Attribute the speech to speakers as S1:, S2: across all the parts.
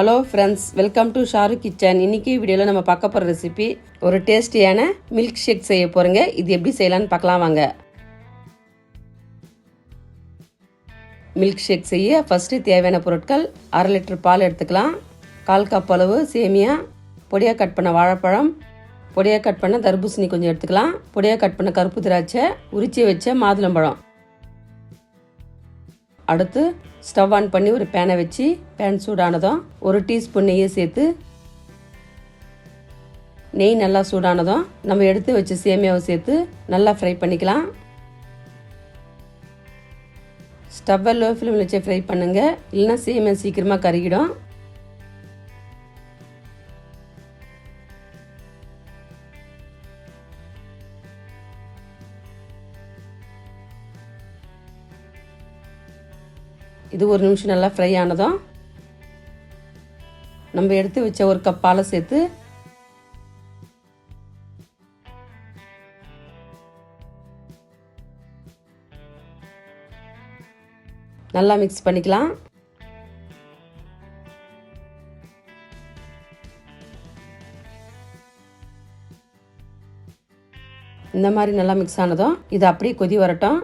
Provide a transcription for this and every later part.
S1: Hello friends welcome to Sharu kitchen இன்னைக்கு வீடியோவில் நம்ம பார்க்க போகிற ரெசிபி ஒரு டேஸ்டியான மில்க் ஷேக் செய்ய போகிறோங்க இது எப்படி செய்யலாம்னு பார்க்கலாம் வாங்க. மில்க் ஷேக் செய்ய ஃபஸ்ட்டு தேவையான பொருட்கள் அரை லிட்டர் பால் எடுத்துக்கலாம். கால் கப் அளவு சேமியா பொடியாக கட் பண்ண வாழைப்பழம் பொடியாக கட் பண்ண தர்பூசணி கொஞ்சம் எடுத்துக்கலாம். பொடியாக கட் பண்ண கருப்பு திராட்சை உரிச்சி வச்ச மாதுளம்பழம். அடுத்து ஸ்டவ் ஆன் பண்ணி ஒரு பேனை வச்சு பேன் சூடானதும் ஒரு டீஸ்பூன் நெய்யை சேர்த்து நெய் நல்லா சூடானதும் நம்ம எடுத்து வச்ச சேமியாவை சேர்த்து நல்லா ஃப்ரை பண்ணிக்கலாம். ஸ்டவ்வை லோ ஃப்ளேமில் வச்சு ஃப்ரை பண்ணுங்கள் இல்லைன்னா சேமியா சீக்கிரமாக கருகிடும். இது ஒரு நிமிஷம் நல்லா ஃப்ரை ஆனதும் நம்ம எடுத்து வச்ச ஒரு கப் பாலை சேர்த்து நல்லா மிக்ஸ் பண்ணிக்கலாம். இந்த மாதிரி நல்லா மிக்ஸ் ஆனதும் இது அப்படியே கொதி வரட்டும்.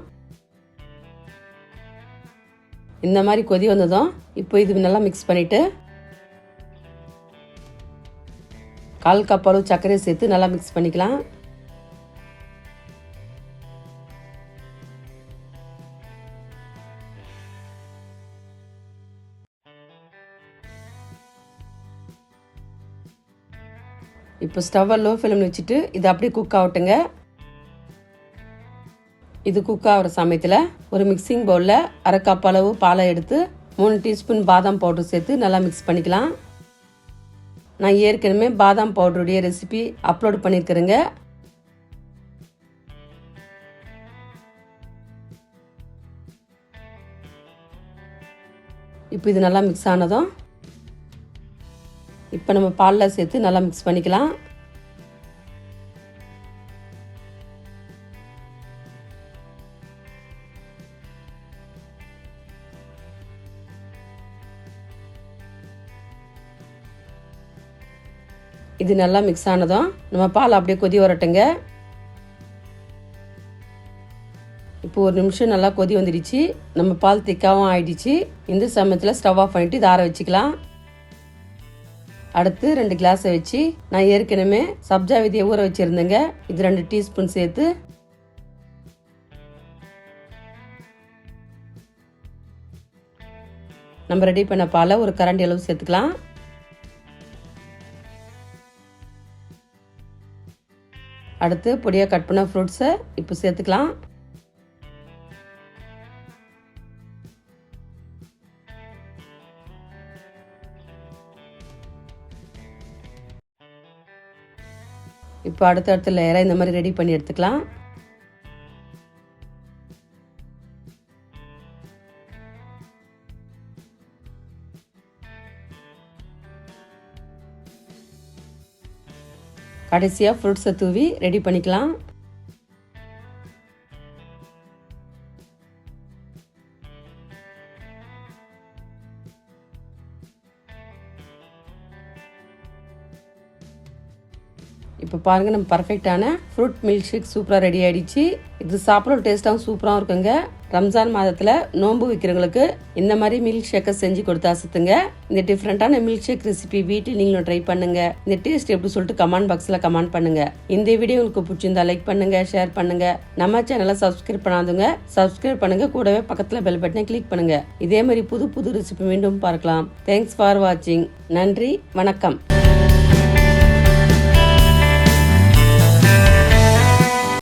S1: இந்த மாதிரி கொதி வந்ததும் இப்போ இது நல்லா மிக்ஸ் பண்ணிவிட்டு கால் கப் அளவு சர்க்கரையை சேர்த்து நல்லா மிக்ஸ் பண்ணிக்கலாம். இப்போ ஸ்டவ்வை லோ ஃப்ளேமில் வச்சுட்டு இது அப்படியே குக் ஆகட்டுங்க. இது குக் ஆகிற சமயத்தில் ஒரு மிக்சிங் பவுலில் அரை கப் அளவு பாலை எடுத்து மூணு டீஸ்பூன் பாதாம் பவுடர் சேர்த்து நல்லா மிக்ஸ் பண்ணிக்கலாம். நான் ஏற்கனவே பாதாம் பவுடருடைய ரெசிபி அப்லோட் பண்ணியிருக்கிறேங்க இப்போ இது நல்லா மிக்ஸ் ஆனதும் இப்போ நம்ம பாலில் சேர்த்து நல்லா மிக்ஸ் பண்ணிக்கலாம். இது நல்லா மிக்ஸ் ஆனதும் நம்ம பால் அப்படியே கொதி வரட்டுங்க. இப்போ ஒரு நிமிஷம் நல்லா கொதி வந்துடுச்சு. நம்ம பால் திக்காவும் ஆயிடுச்சு. இந்த சமயத்தில் ஸ்டவ் ஆஃப் பண்ணிட்டு இதை ஆற வச்சுக்கலாம். அடுத்து ரெண்டு கிளாஸை வச்சு நான் ஏற்கனவே சப்ஜா விதியை ஊற வச்சுருந்தேங்க. இது ரெண்டு டீஸ்பூன் சேர்த்து. நம்ம ரெடி பண்ண பாலை ஒரு கரண்டி அளவு சேர்த்துக்கலாம். அடுத்து பொடியாக கட் பண்ண ஃப்ரூட்ஸை இப்போ சேர்த்துக்கலாம். இப்போ அடுத்த லேயராக இந்த மாதிரி ரெடி பண்ணி எடுத்துக்கலாம். கடைசியாக ஃப்ரூட்ஸை தூவி ரெடி பண்ணிக்கலாம். இப்போ பாருங்கள் நம்ம பர்ஃபெக்டான ஃப்ரூட் மில்க் ஷேக் சூப்பராக ரெடி ஆகிடுச்சு இது சாப்பிட்ற டேஸ்ட்டாகவும் சூப்பராகவும் இருக்குங்க. ரம்ஜான் மாதத்தில் நோன்பு வைக்கிறவங்களுக்கு இந்த மாதிரி மில்க் ஷேக்கை செஞ்சு கொடுத்து அசத்துங்க. இந்த டிஃப்ரெண்ட்டான மில்க் ஷேக் ரெசிபி வீட்டில் நீங்களும் ட்ரை பண்ணுங்க. இந்த டேஸ்ட் எப்படி சொல்லிட்டு கமெண்ட் பாக்ஸில் கமெண்ட் பண்ணுங்க. இந்த வீடியோ உங்களுக்கு பிடிச்சிருந்தா லைக் பண்ணுங்க ஷேர் பண்ணுங்க. நம்ம சேனலை சப்ஸ்கிரைப் பண்ணாதுங்க சப்ஸ்கிரைப் பண்ணுங்க. கூடவே பக்கத்தில் பெல் பட்டனை கிளிக் பண்ணுங்க. இதே மாதிரி புது புது ரெசிபி மீண்டும் பார்க்கலாம். தேங்க்ஸ் ஃபார் வாட்சிங் நன்றி வணக்கம்.